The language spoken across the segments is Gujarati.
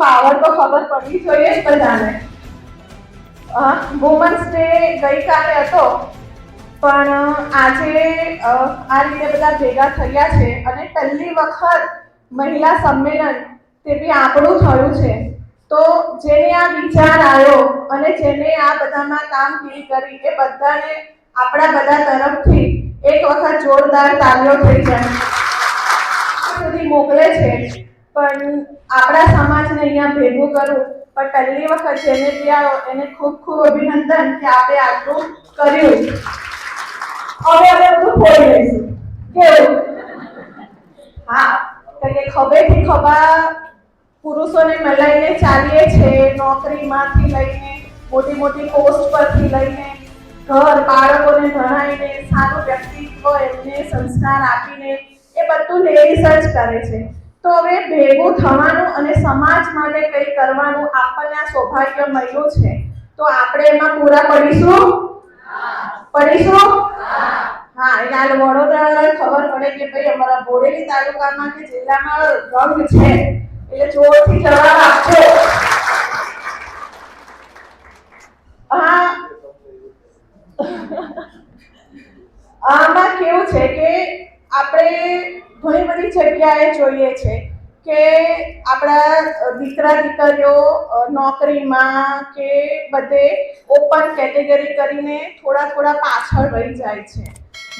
પાવર તો ખબર પડવી જોઈએ જ બધાને. વુમન્સ ડે ગઈકાલે હતો, પણ આજે આ રીતે બધા ભેગા થયા છે અને પહેલી વખત મહિલા સંમેલન તે બી આપણું થયું છે. તો જેને આ વિચાર આવ્યો અને જેને આ બધામાં કામગીરી કરી, એ બધાને આપણા બધા તરફથી એક વખત જોરદાર તાલીઓ થઈ જાય. સુધી મોકલે છે. પણ આપણા સમાજને અહીંયા ભેગું કરવું પણ પહેલી વખત જેને ત્યાં એને ખૂબ ખૂબ અભિનંદન કે આપણે આટલું કર્યું. હવે હવે બધું ખોઈ લઈશું. કેવું? હા, કારણ કે ખભેથી ખભા પુરુષોને મલાઈને ચાલીએ છે નોકરીમાંથી લઈને, મોટી મોટી પોસ્ટ પરથી લઈને, ઘર, બાળકોને ભણાવીને, સારું વ્યક્તિત્વ, એમને સંસ્કાર આપીને, એ બધું લેડીઝ જ કરે છે. તો હવે ભેગું થવાનું અને સમાજ માટે કંઈ કરવાનું આપણને આ સૌભાગ્ય મળ્યું છે. તો આપણે એમાં પૂરા પડીશું? પડીશું? હા એટલે વડોદરા ખબર પડે કે ભાઈ અમારા બોડેલી તાલુકામાં કે જિલ્લામાં રંગ છે, એટલે જોરથી જવાબ આપજો. હા. આમાં કેવું છે કે બધી જગ્યાએ જોઈએ છે કે આપણા દીકરા દીકરીઓ નોકરીમાં કે બધે ઓપન કેટેગરી કરીને થોડા થોડા પાછળ રહી જાય છે.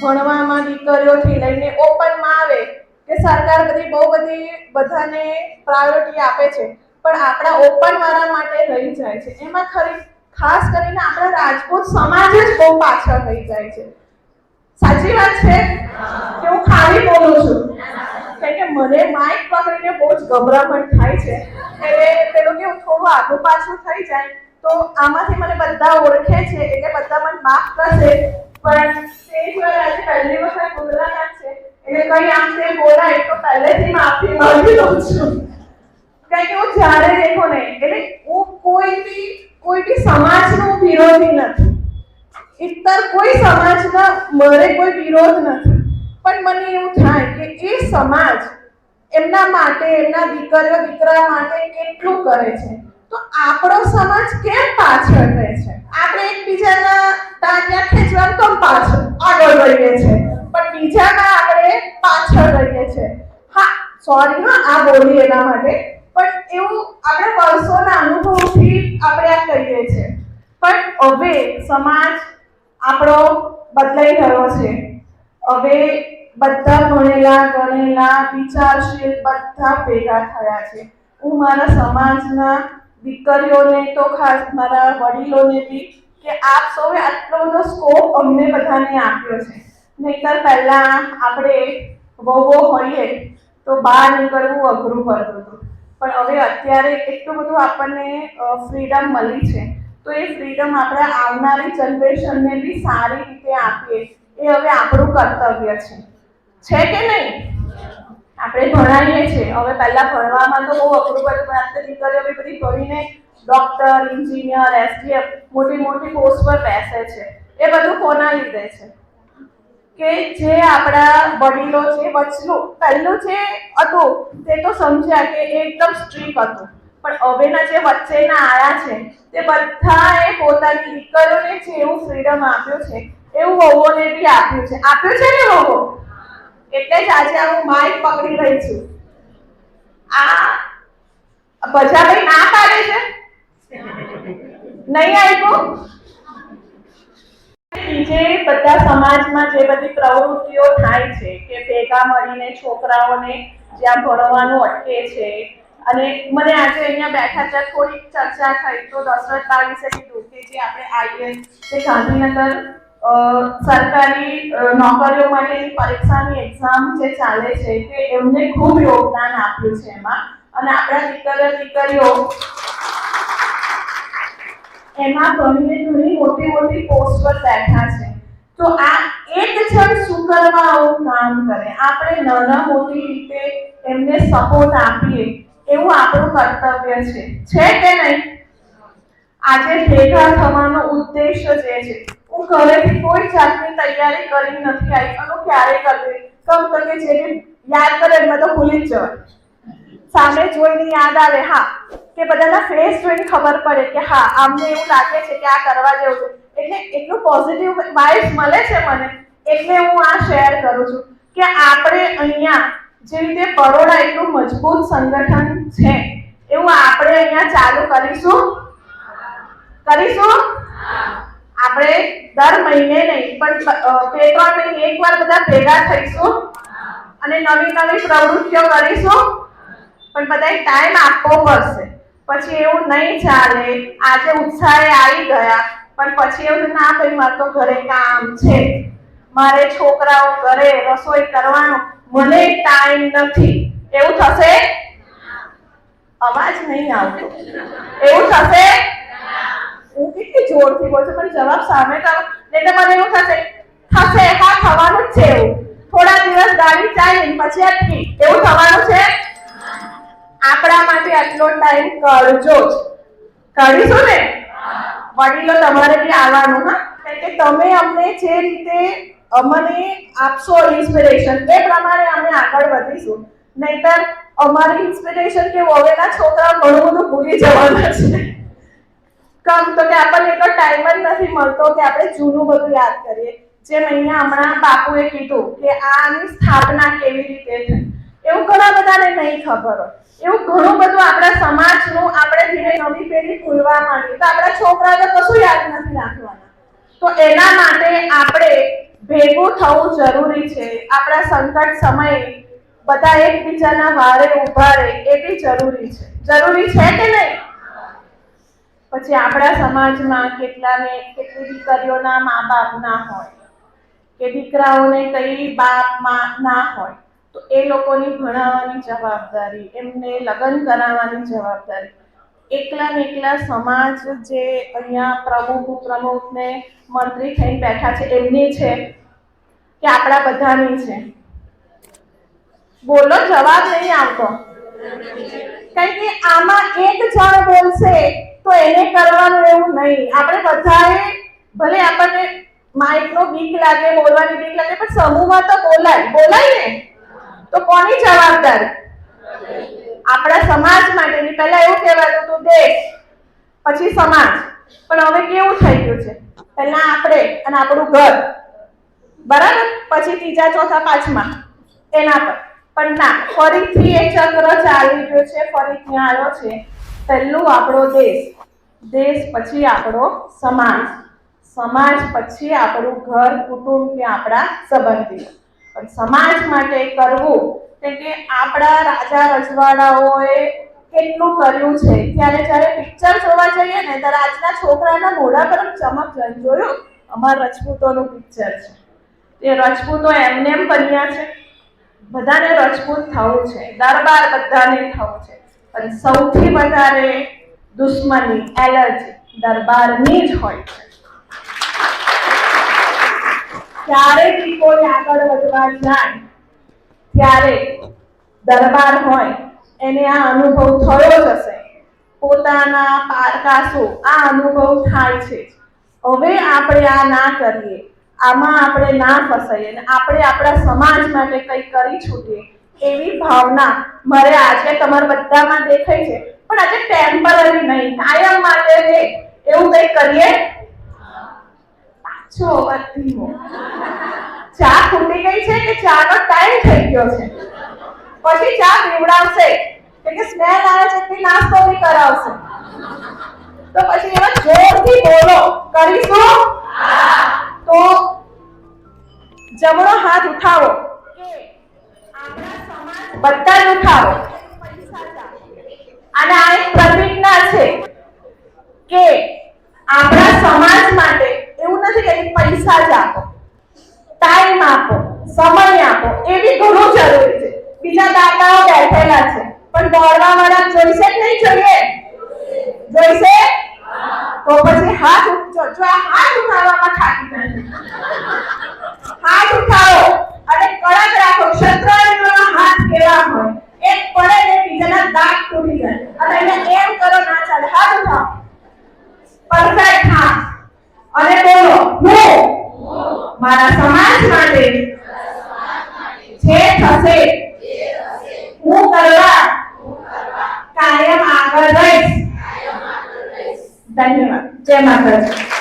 ભણવામાં દીકરીઓથી લઈને ઓપનમાં આવે કે સરકાર બધી બહુ બધી બધાને પ્રાયોરિટી આપે છે. પણ આપણા ઓપન વાળા માટે રહી જાય છે. એમાં ખરી ખાસ કરીને આપણા રાજપૂત સમાજ જ બહુ પાછળ રહી જાય છે. સાચી વાત છે? કે હું ખાલી બોલું છું? કારણ કે મને માઇક પકડીને બહુ જ ગભરામણ થાય છે. એટલે પેલું કેવું થોડું આગળ પાછું થઈ જાય, તો આમાંથી મને બધા ઓળખે છે, એટલે બધા મને માફ કરશે. પણ સ્ટેજ પર આજે પહેલી વખત બોલવાના છે. એટલે કઈ આમ તે બોલાય તો પહેલેથી માફી માંગી લઉં છું. કારણ કે હું જ્યારે દેખો ને એટલે હું કોઈ બી કોઈ બી સમાજનો વિરોધી નથી. ઇતર કોઈ સમાજના, મારે કોઈ વિરોધ નથી. પણ મને એવું થાય કે એ સમાજ એમના માટે, એમના દીકરીઓ દીકરા માટે કેટલું કરે છે? તો આપણો સમાજ કેમ પાછળ રહે છે? આપણે એકબીજાના ટાંટિયા ખેંચવા કેમ પાછળ આગળ રહીએ છે? પણ બીજાના આપણે પાછળ રહીએ છે. હા સોરી હા, આ બોલી એના માટે. પણ એવું આપણે વર્ષોના અનુભવથી આપણે આ કહીએ છીએ પણ હવે સમાજ આપણો બદલાઈ રહ્યો છે. હવે બધા ભણેલા, ગણેલા વિચારશીલ બધા ભેગા થયા છે. હું મારા સમાજના દીકરીઓને તો ખાસ મારા વડીલોને બી કે આપ સૌએ આટલો બધો સ્કોપ અમને બધાને આપ્યો છે. નહીતર પહેલાં આપણે વહુઓ હોઈએ તો બહાર નીકળવું અઘરું પડતું હતું. પણ હવે અત્યારે એટલું બધું આપણને ફ્રીડમ મળી છે. તો એ ફ્રીડમ આપણે આવનારી જનરેશનને બી સારી રીતે આપીએ. એ હવે આપણું કર્તવ્ય છે. છે કે નહીં? આપણે ભણાવીએ છીએ. હવે પહેલા ભણવામાં તો બહુ અઘરું પડ્યું, પણ આપણે દીકરીઓ બી બધી ભણીને ડોક્ટર ઇન્જિનિયર એસડીએફ મોટી મોટી પોસ્ટ પર બેસે છે. એ બધું કોના લીધે છે? કે જે આપણા વડીલો છે વચલું પહેલું જે હતું, તે તો સમજ્યા કે એ એકદમ સ્ટ્રીક હતું. પણ હવેના જે વચ્ચેના આયા છે, તે બધાએ પોતાની દીકરીઓને જે એવું ફ્રીડમ આપ્યું છે, એવું વહુઓને બી આપ્યું છે. આપ્યું છે ને વહુઓ? એટલે જ આજે હું માઇક પકડી રહી છું. આ ભજાભાઈ ના પાડે છે? નહીં આપ્યું? બીજે બધા સમાજમાં જે બધી પ્રવૃત્તિઓ થાય છે કે ભેગા મળીને છોકરાઓને જ્યાં ભણવાનું અટકે છે અને મને આજે અહીંયા બેઠા ત્યાં થોડીક ચર્ચા થઈ તો દશરથ બા વિશે કીધું કે જે આપણે આઈએસ જે ગાંધીનગર સરકારી નોકરીઓ માટેની પરીક્ષાની એક્ઝામ જે ચાલે છે તે એમને ખૂબ યોગદાન આપ્યું છે એમાં. અને આપણા દીકરા, દીકરીઓ, એમાં ભણીને ઘણી મોટી મોટી પોસ્ટ પર બેઠા છે. તો આ એક જણ શું કરવા આવું કામ કરે? આપણે નાના મોટી રીતે એમને સપોર્ટ આપીએ એવું આપણું કર્તવ્ય છે. છે કે નહીં? આજે ભેગા થવાનો ઉદ્દેશ જે છે હું ઘરેથી કોઈ જાતની તૈયારી કરી નથી આવી અને ક્યારે કરતી કમ તો કે જે યાદ કરે એમાં તો ભૂલી જ જવાય. સામે જોઈને યાદ આવે હા કે બધાના ફેસ જોઈને ખબર પડે કે હા આમને એવું લાગે છે કે આ કરવા જેવું છે. એટલે એટલું પોઝિટિવ વાઇબ્સ મળે છે મને એટલે હું આ શેર કરું છું કે આપણે અહીંયા જે રીતે બરોડા એટલું મજબૂત સંગઠન છે એવું આપણે અહીંયા ચાલુ કરીશું? કરીશું? આપણે દર મહિને નહીં પણ બે ત્રણ મહિને એકવાર બધા ભેગા થઈશું અને નવી નવી પ્રવૃત્તિઓ કરીશું. પણ બધાએ ટાઈમ આપવો પડશે. પછી એવું નહીં ચાલે. આજે ઉત્સાહે આવી ગયા પણ પછી એવું ના ભાઈ મારે તો ઘરે કામ છે. મારે છોકરાઓ ઘરે રસોઈ કરવાનો મને ટાઈમ નથી. એવું થશે? અવાજ નહીં આવતો. એવું થશે? હું જોરથી બોલું પણ જવાબ સામે કરો. એટલે મને એવું થશે થશે, હા, થવાનું છે એવું. થોડા દિવસ ગાડી ચાલી પછી અટકી એવું થવાનું છે? આપણા માટે આટલો ટાઈમ કાઢજો જ. કાઢીશું ને? વડીલો તમારે બી આવવાનું, હા? કે તમે અમને જે રીતે અમને આપશો ઇન્સ્પિરેશન એ પ્રમાણે અમે આગળ વધીશું. નહીતર અમારી ઇન્સ્પિરેશન કે હવેના છોકરા ઘણું બધું ભૂલી જવાના છે. કામ તો કે આપણને એટલો ટાઈમ જ નથી મળતો કે આપણે જૂનું બધું યાદ કરીએ. જેમ અહીંયા હમણાં બાપુએ કીધું કે આની સ્થાપના કેવી રીતે થઈ. એવું ઘણા બધાને નહીં ખબર હોય. એવું ઘણું બધું આપણા સમાજનું આપણે ધીરે નવી પેઢી ભૂલવા માંડી તો આપણા છોકરાને કશું યાદ નથી રાખવાના. તો એના માટે આપણે ભેગું થવું જરૂરી છે. આપણા સંકટ સમયે બધા એકબીજાના વારે ઊભા રહે એ બી જરૂરી છે. જરૂરી છે કે નહીં? પછી આપણા સમાજમાં કેટલાને, કેટલી દીકરીઓના મા બાપ ના હોય, કે દીકરાઓને કઈ બાપ મા ના હોય, તો એ લોકોની ભણાવવાની જવાબદારી, એમને લગ્ન કરાવવાની જવાબદારી. એકલા ને એકલા સમાજ જે અહીંયા પ્રમુખ પ્રમુખને મંત્રી થઈને બેઠા છે, એમની છે કે આપણા બધાની છે? બોલો, જવાબ નહીં આવતો. કારણ કે આમાં એક જણ બોલશે. તો એને કરવાનું એવું નહીં. આપણે બધાએ ભલે આપણને માઇકનો બીક લાગે, બોલવાની બીક લાગે, પણ સમૂહમાં તો બોલાય. બોલાય ને. તો કોની જવાબદારી? આપણા સમાજ માટેની. પહેલા એવું કહેવાતું હતું, દેશ, પછી સમાજ. પણ હવે કેવું થઈ ગયું છે? પહેલા આપણે અને આપણું ઘર. બરાબર? પછી ત્રીજા, ચોથા, પાંચમા. એના પર. પણ ના, ફરીથી એ ચક્ર ચાલી ગયો છે, ફરીથી આવ્યો છે. પહેલું આપણો દેશ. દેશ પછી આપણો સમાજ. સમાજ પછી આપણું ઘર, કુટુંબ કે આપણા સંબંધી. પણ સમાજ માટે કરવું તે કે આપણા રાજા રજવાડાઓએ કેટલું કર્યું છે. ત્યારે જ્યારે પિક્ચર જોવા જઈએ ને, ત્યારે આજના છોકરાના મોઢા પર ચમક જોયું, અમારા રજપૂતોનું પિક્ચર છે. એ રજપૂતો એમને એમ બન્યા છે. બધાને રજપૂત થવું છે. દરબાર બધાને થવું છે. પણ સૌથી વધારે દુશ્મની એલર્જી દરબારની જ હોય છે. જ્યારે કોઈ આગળ વધવા જાય, ત્યારે દરબાર હોય, એને આ અનુભવ થયો જ હશે. પોતાના પારકાસો, આ અનુભવ થાય છે. હવે આપણે આ ના કરીએ, આમાં આપણે ના ફસાઈએ અને આપણે આપણા સમાજ માટે કંઈક કરી છૂટીએ એવી ભાવના મારે આજે તમારા બધામાં દેખાય છે. પણ આજે ટેમ્પરરી નહીં. કાયમ માટે રે, એવું કંઈ કરીએ? પાછો અવાજ ધીમો. ચા ખૂટી ગઈ છે કે ચાનો ટાઈમ થઈ ગયો છે? પછી ચા પીવડાવશે કે સ્મેલ આવે છે કે નાસ્તો બી કરાવશે? તો પછી એવા જોરથી બોલો, કરીશું? તો જમણો હાથ ઉઠાવો. બધા ઉઠાવો. અને આ એક પ્રતિજ્ઞા છે કે આપણા સમાજ માટે એવું નથી કે પૈસા જ આપો ટાઈમ આપો, સમય આપો એ ઘણું જરૂરી છે. બીજા દાતાઓ બેઠેલા છે, પણ દોડવા વાળા જોઈશે કે નહીં જોઈએ. જોઈશે? તો પછી હાથ જો આ હાથ ઉઠાવવામાં થાકી જાય હાથ ઉઠાવો. 暂停了，这样吗？可。